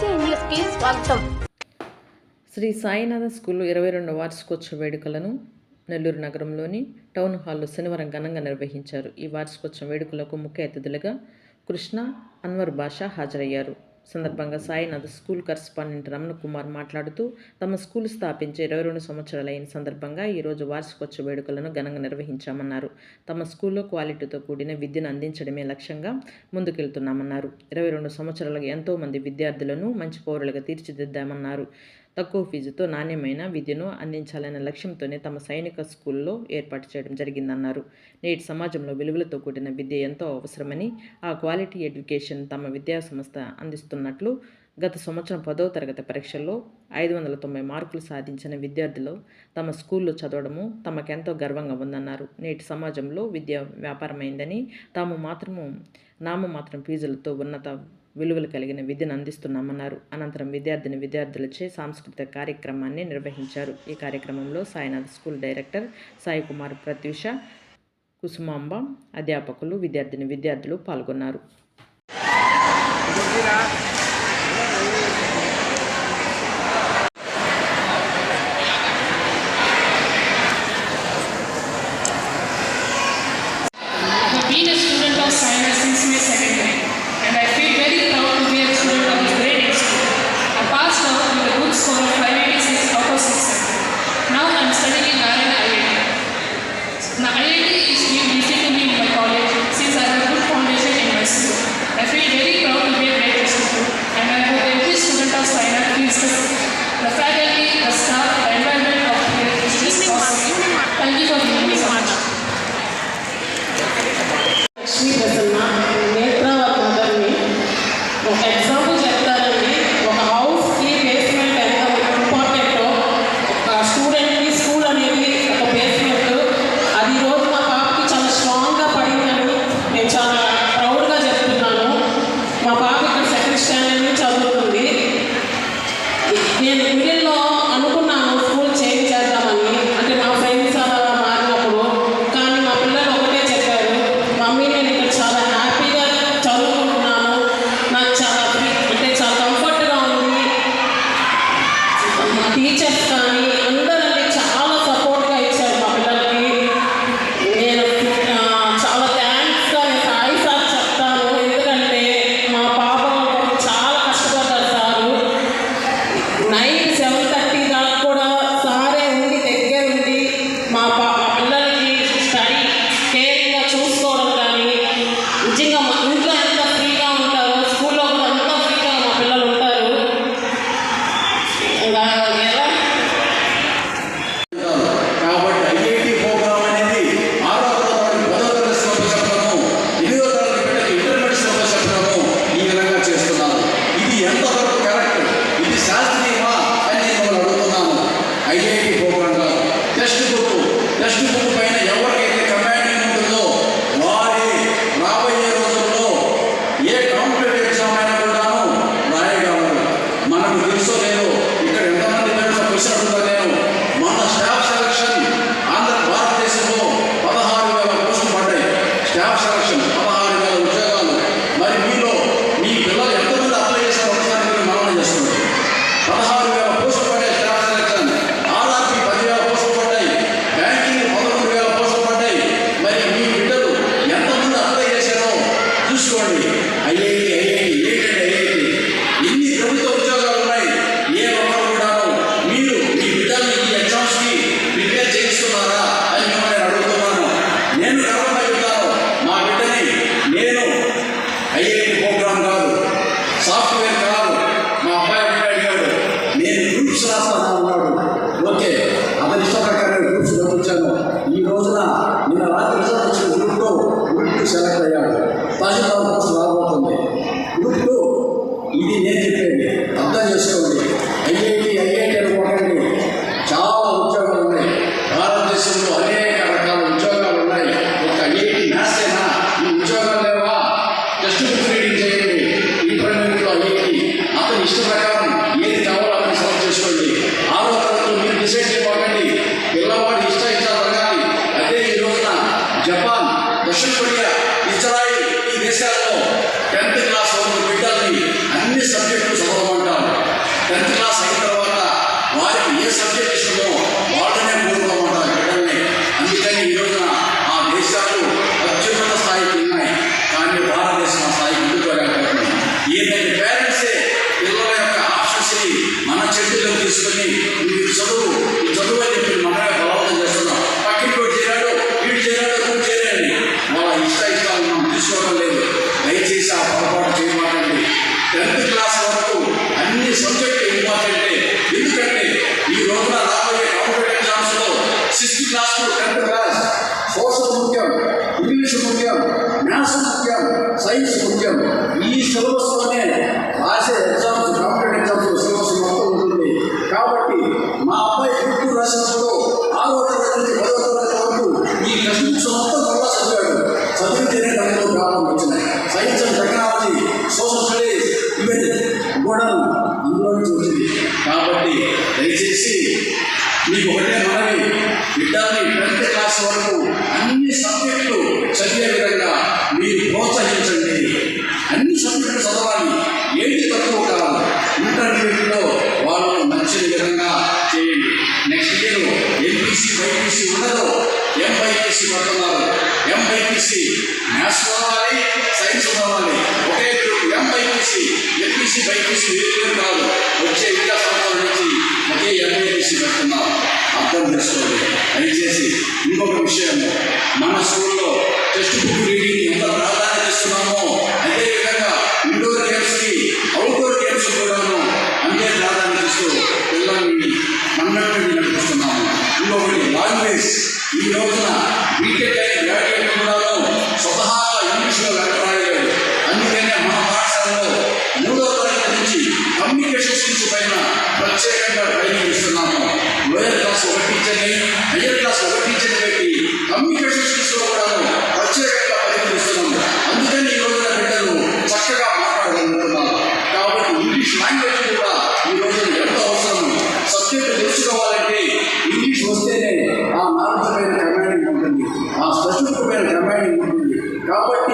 కి స్వాగతం. శ్రీ సాయినాథ స్కూల్లో ఇరవై రెండు వార్షికోత్సవ వేడుకలను నెల్లూరు నగరంలోని టౌన్ హాల్లో శనివారం ఘనంగా నిర్వహించారు. ఈ వార్షికోత్సవ వేడుకలకు ముఖ్య అతిథులుగా కృష్ణ అన్వర్ బాషా హాజరయ్యారు. సందర్భంగా సాయినాథ్ స్కూల్ కరస్పాండెంట్ రమణ కుమార్ మాట్లాడుతూ తమ స్కూల్ స్థాపించి ఇరవై రెండు సంవత్సరాలైన సందర్భంగా ఈరోజు వార్షికోత్సవ వేడుకలను ఘనంగా నిర్వహించామన్నారు. తమ స్కూల్లో క్వాలిటీతో కూడిన విద్యను అందించడమే లక్ష్యంగా ముందుకెళ్తున్నామన్నారు. ఇరవై రెండు సంవత్సరాలుగా ఎంతోమంది విద్యార్థులను మంచి పౌరులుగా తీర్చిదిద్దామన్నారు. తక్కువ ఫీజుతో నాణ్యమైన విద్యను అందించాలనే లక్ష్యంతోనే తమ సైనిక స్కూల్లో ఏర్పాటు చేయడం జరిగిందన్నారు. నేటి సమాజంలో విలువలతో కూడిన విద్య ఎంతో అవసరమని ఆ క్వాలిటీ ఎడ్యుకేషన్ తమ విద్యా సంస్థ అందిస్తున్నట్లు గత సంవత్సరం పదో తరగతి పరీక్షల్లో ఐదు వందల తొంభై మార్కులు సాధించిన విద్యార్థులు తమ స్కూల్లో చదవడము తమకెంతో గర్వంగా ఉందన్నారు. నేటి సమాజంలో విద్య వ్యాపారమైందని తాము మాత్రము నామ మాత్రం ఫీజులతో ఉన్నత విలువలు కలిగిన విద్యను అందిస్తున్నామన్నారు. అనంతరం విద్యార్థిని విద్యార్థులచే సాంస్కృతిక కార్యక్రమాన్ని నిర్వహించారు. ఈ కార్యక్రమంలో సాయినాథ్ స్కూల్ డైరెక్టర్ సాయి కుమార్ ప్రత్యూష కుసుమాంబ అధ్యాపకులు విద్యార్థిని విద్యార్థులు పాల్గొన్నారు. Being a student of science since my second The Amen. me. Maths science చదవాలి ఒకే గ్రూప్ ఎంఐపిసి ఎంపీసీ బైపీసీ వేరు కాదు. వచ్చే విద్యా నుంచి ఒకే ఎంఐపిసి పెడుతున్నాం. అర్థం చేసుకోండి. దయచేసి ఇంకొక విషయం. మన స్కూల్లో టెక్స్ట్ బుక్ రీడింగ్ ఎంత ప్రాధాన్యత ఇస్తున్నామో టీచర్ని హయ్యర్ క్లాస్ ఒక టీచర్ని పెట్టి కమ్యూనికేషన్ స్కిల్స్లో కూడాను ప్రత్యేకంగా పరిగణిస్తున్నాము అందుకని ఈ రోజున బిడ్డలు చక్కగా మాట్లాడగలుగుతున్నారు కాబట్టి ఇంగ్లీష్ లాంగ్వేజ్ కూడా ఈ రోజున ఎంత అవసరం సబ్జెక్ట్ తెలుసుకోవాలంటే ఇంగ్లీష్ వస్తేనే ఆ నాణ్యతమైన కమాండింగ్ ఉంటుంది. ఆ కాబట్టి